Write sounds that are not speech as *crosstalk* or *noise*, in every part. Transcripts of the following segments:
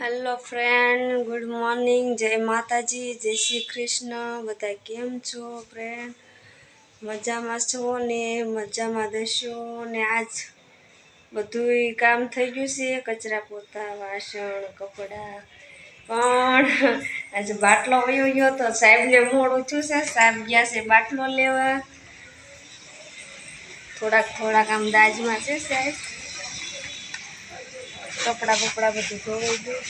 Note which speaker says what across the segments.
Speaker 1: Hello friend good morning જય માતાજી, જય શ્રી કૃષ્ણ. બધા કેમ છો ફ્રેન્ડ મજામાં છો ને? મજામાં દેશો ને આજ બધુંય કામ થઈ ગયું છે, કચરા પોતા, વાસણ, કપડાં. પણ આજે બાટલો વયો ગયો તો સાહેબને મોડું થયું છે. સાહેબ ગયા છે બાટલો લેવા. થોડાક થોડાક આમ દાજમાં છે સાહેબ. કપડાં બપડા બધું ધોવાઈ ગયું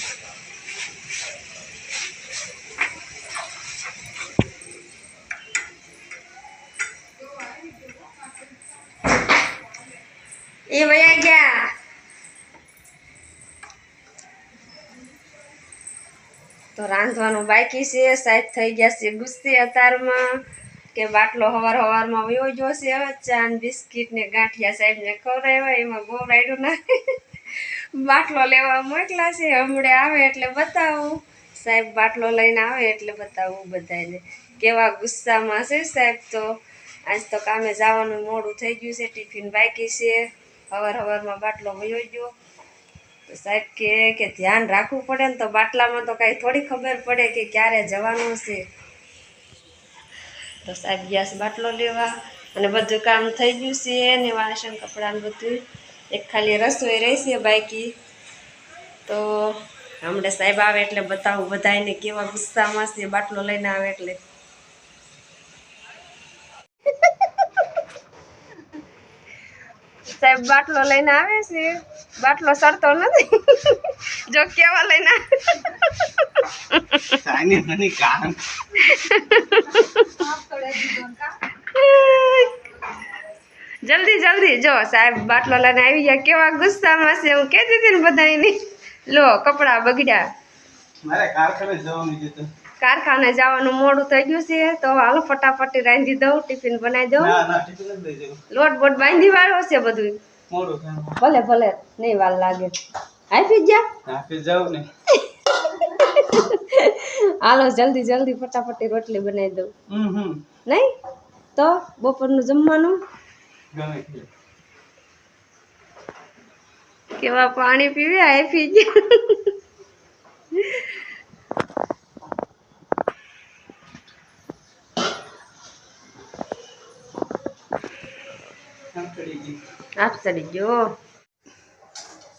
Speaker 1: એ વયા ગયા તો રાંધવાનું બાકી છે, સાહેબ થઈ ગયા છે ગુસ્સે અતારમાં કે બાટલો હવાર હવારમાં વયો ગયો છે હવે ચા ને બિસ્કિટ ને ગાંઠિયા સાહેબને ખવડાવ્યા, એમાં બહુ રાયડું નાખે. બાટલો લેવા મોકલા છે, હમણાં આવે એટલે બતાવું. સાહેબ, બાટલો લઈને આવે એટલે બતાવું બધાને કેવા ગુસ્સામાં છે સાહેબ તો. આજ તો કામે જવાનું મોડું થઈ ગયું છે, ટિફિન બાકી છે. હવાર હવારમાં બાટલો વયો ગયો. તો સાહેબ કે કે ધ્યાન રાખવું પડે ને તો બાટલામાં તો કાંઈ થોડી ખબર પડે કે ક્યારે જવાનું છે. તો સાહેબ, ગેસ બાટલો લેવા અને બધું કામ થઈ ગયું છે, ને વાસણ, કપડાં બધું એક ખાલી રસોઈ રહેશે બાકી. તો હમણાં સાહેબ આવે એટલે બતાવું બધાને કેવા ગુસ્સામાં છે, બાટલો લઈને આવે એટલે. સાહેબ, બાટલો લઈને આવે છે. બાટલો સરતો નથી. જો કેવા લઈને આવે
Speaker 2: સાની મને કામ
Speaker 1: જલ્દી જલ્દી. જો સાહેબ બાટલો લઈને આવી ગયા. કેવા ગુસ્સામાં છે હું કહેતી હતી ને બધાને લો કપડાં બગડ્યા.
Speaker 2: મારે કારખાને જવાનું છે
Speaker 1: કારખાને જવાનું મોડું થઈ ગયું છે. તો હાલો ફટાફટી રાંધી દઉં ટિફિન બનાવી દઉં. લોટ બોટ બાંધી વાળો છે બધું ભલે ભલે નહીં વાર લાગે. આપી ગયા
Speaker 2: ને. *laughs*
Speaker 1: હાલો જલ્દી જલ્દી ફટાફટી રોટલી બનાવી દઉં. નહીં? તો બપોરનું જમવાનું?
Speaker 2: ગમે તે.
Speaker 1: કેવા પાણી પીવે આપી ગયા.
Speaker 2: આપ ચડી
Speaker 1: ગયો.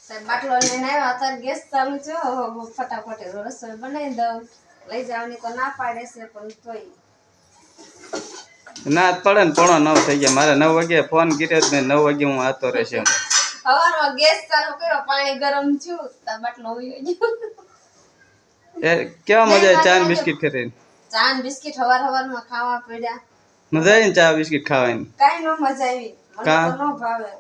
Speaker 1: સાહેબ બાટલો લઈને આવ્યા. અત્યારે ગેસ ચાલુ છે. ફટાફટ રસોઈ બનાવી દઉં. લઈ જવાની તો ના પાડે છે પણ તોય.
Speaker 2: ના પડે ને પોણો નવ થઈ ગયા. મારે નવ વાગે ફોન કર્યો ને નવ વાગે હું આતો રહેશે
Speaker 1: હવારમાં ગેસ ચાલુ કર્યો પાણી ગરમ થયું તો બાટલો
Speaker 2: એ કેવા મજા ચા ને બિસ્કિટ કરીને
Speaker 1: ચા ને બિસ્કિટ હવાર ખાવા પડ્યા.
Speaker 2: મજા આવી ને ચા બિસ્કિટ ખાવાની?
Speaker 1: કાઈ નો મજા આવી. મને? તો ન ભાવે.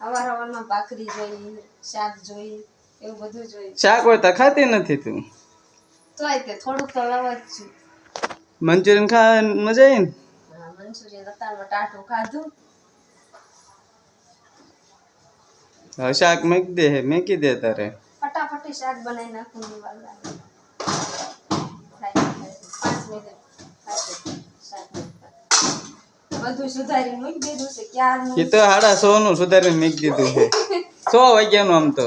Speaker 1: હવાર હવારમાં ભાખરી જોઈ શાક જોઈ એવું બધું જોઈ.
Speaker 2: શાક હોય તો ખાતી નથી તું?
Speaker 1: તોય તે થોડુંક તો લવા જ છું.
Speaker 2: મંચુરિયન ખાવાની મજા આવી ને?
Speaker 1: મંચુરિયન અત્યારમાં ટાઢું ખાધું
Speaker 2: હવે શાક મેકી દે મેકી દે તારે.
Speaker 1: ફટાફટી શાક બનાવી નાખું ની વાર લાગે થાય, થાય. પાંચ મિનિટ થાય શાક બનાવતા. બધું સુધારી મૂકી દીધું છે ક્યારનું?
Speaker 2: એ તો સાડા સો નું સુધારીને મેકી દીધું છે. સો વાગ્યાનું આમ તો.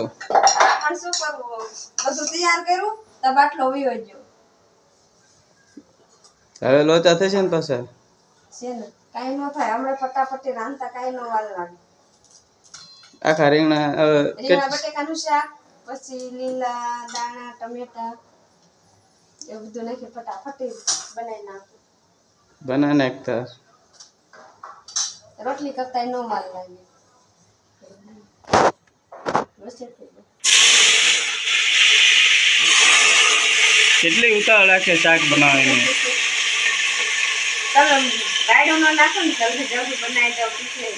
Speaker 1: પણ શું કરવું? બધું તૈયાર કર્યું? તો બાટલો ગયો
Speaker 2: હવે લોચા થશે ને પાછા?
Speaker 1: છે ને? કાંઈ ન થાય. હમણાં ફટાફટી રાંધતા કાંઈ ન વાર લાગે.
Speaker 2: આખા રીંગણા
Speaker 1: રીંગણા બટેકાનું શાક પછી લીલા દાણા ટમેટા એ બધું નાખી ફટાફટી બનાવી નાખું.
Speaker 2: બના નાખતા?
Speaker 1: રોટલી કરતા નો માલ લાગે. બસ એટલું જ.
Speaker 2: કેટલી ઉતાવળ રાખે શાક બનાવવાની?
Speaker 1: ન નાખો ને જલ્દી જલ્દી બનાવી દઉં ટિફિન.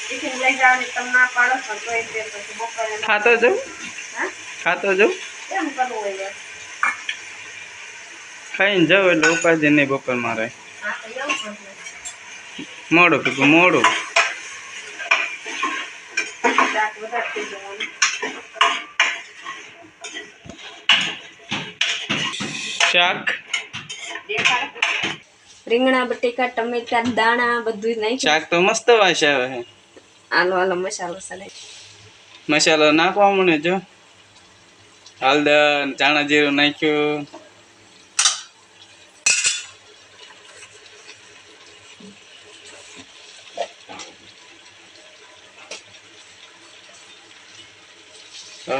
Speaker 1: ટિફિન લઈ જવાની તમે ના પાડો છો તો તે પછી બપોરે
Speaker 2: ખાતો જાઉં
Speaker 1: હા?
Speaker 2: ખાતો જાઉં
Speaker 1: કેમ કરવું હોય
Speaker 2: ખાઈને જાઉં એટલે ઉપાધિ નહીં બપોર મારે. મોડું પીકું મોડું.
Speaker 1: શાક રીંગણા બટેકા ટમેટા દાણા બધું નાખ્યું.
Speaker 2: શાક તો મસ્ત વાસ આવે છે.
Speaker 1: આલો આલો મસાલો સડાઈ
Speaker 2: મસાલો નાખવા મને જો. હળદર ચાણા જીરું નાખ્યું.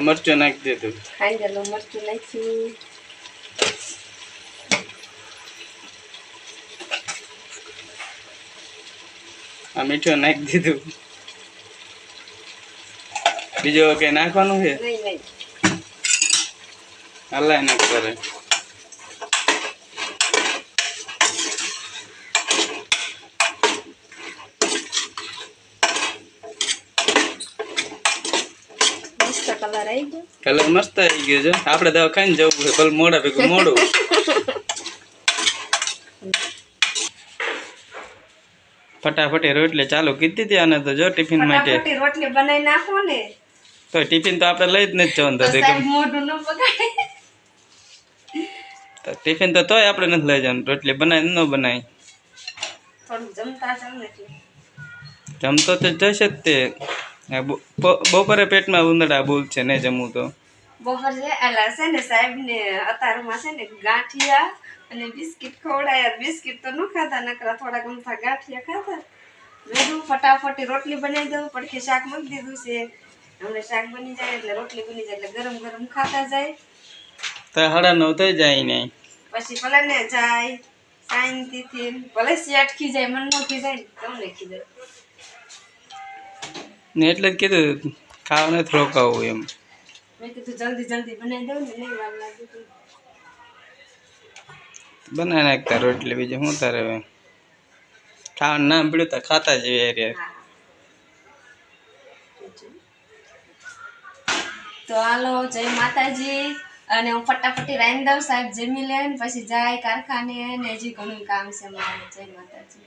Speaker 2: મરચું નાખી દીધું.
Speaker 1: ખાંડેલું મરચું નાખ્યું.
Speaker 2: આ મીઠું નાખી દીધું. બીજો કઈ નાખવાનું છે? હલાય નાખ કરે.
Speaker 1: કલર
Speaker 2: મસ્ત આવી ગયો છે. આપણે દવા ખાઈને જવું છે. ભલે મોડા ભેગું મોડું. *laughs* ફટાફટી રોટલી ચાલુ કીધી હતી આને તો જો ટિફિન માટે
Speaker 1: રોટલી બનાવી નાખો ને.
Speaker 2: તો ટિફિન તો આપણે લઈ જ નથી જવાનું
Speaker 1: તો મોઢું ન
Speaker 2: તો ટિફિન તો તોય આપણે નથી લઈ જવાનું. રોટલી બનાવી ન બનાવી
Speaker 1: જમતા ને
Speaker 2: તો જશે જ તે. બપોરે પેટમાં ઉંદડા બોલ છે નહીં જમવું તો.
Speaker 1: બપોર છે એલા છે ને સાહેબ ને અતારમાં છે ને ગાંઠિયા અને બિસ્કિટ ખવડાયા. બિસ્કિટ તો ન ખાતા નકરા થોડા ગમતા ગાંઠિયા ખાતા મેં ફટાફટ રોટલી બનાવી દઉં પડખે શાક મૂકી દીધું છે. હમણાં શાક બની જાય એટલે રોટલી બની જાય એટલે ગરમ ગરમ ખાતા જાય.
Speaker 2: તો હડા નવ થઈ જાય નહીં
Speaker 1: પછી ભલે ને જાય શાંતિથી ભલે શેઠ ખીજાય મન નો ખીજાય તમને ખીજાય
Speaker 2: ને એટલે કીધું ખાવાનું થોડું ખાવું એમ.
Speaker 1: મેં કીધું જલ્દી જલ્દી બનાવી દઉં ને નહીં વાર લાગે
Speaker 2: બનાવી નાખતા રોટલી બીજું શું તારે હવે? ખાવાનું નામ પીડ્યું તો ખાતા જઈએ
Speaker 1: યાર. તો હાલો જય માતાજી. અને હું ફટાફટી રાંધી દઉં સાહેબ જમી લે પછી જાય કારખાને ને હજી ઘણું કામ છે મારે. જય માતાજી.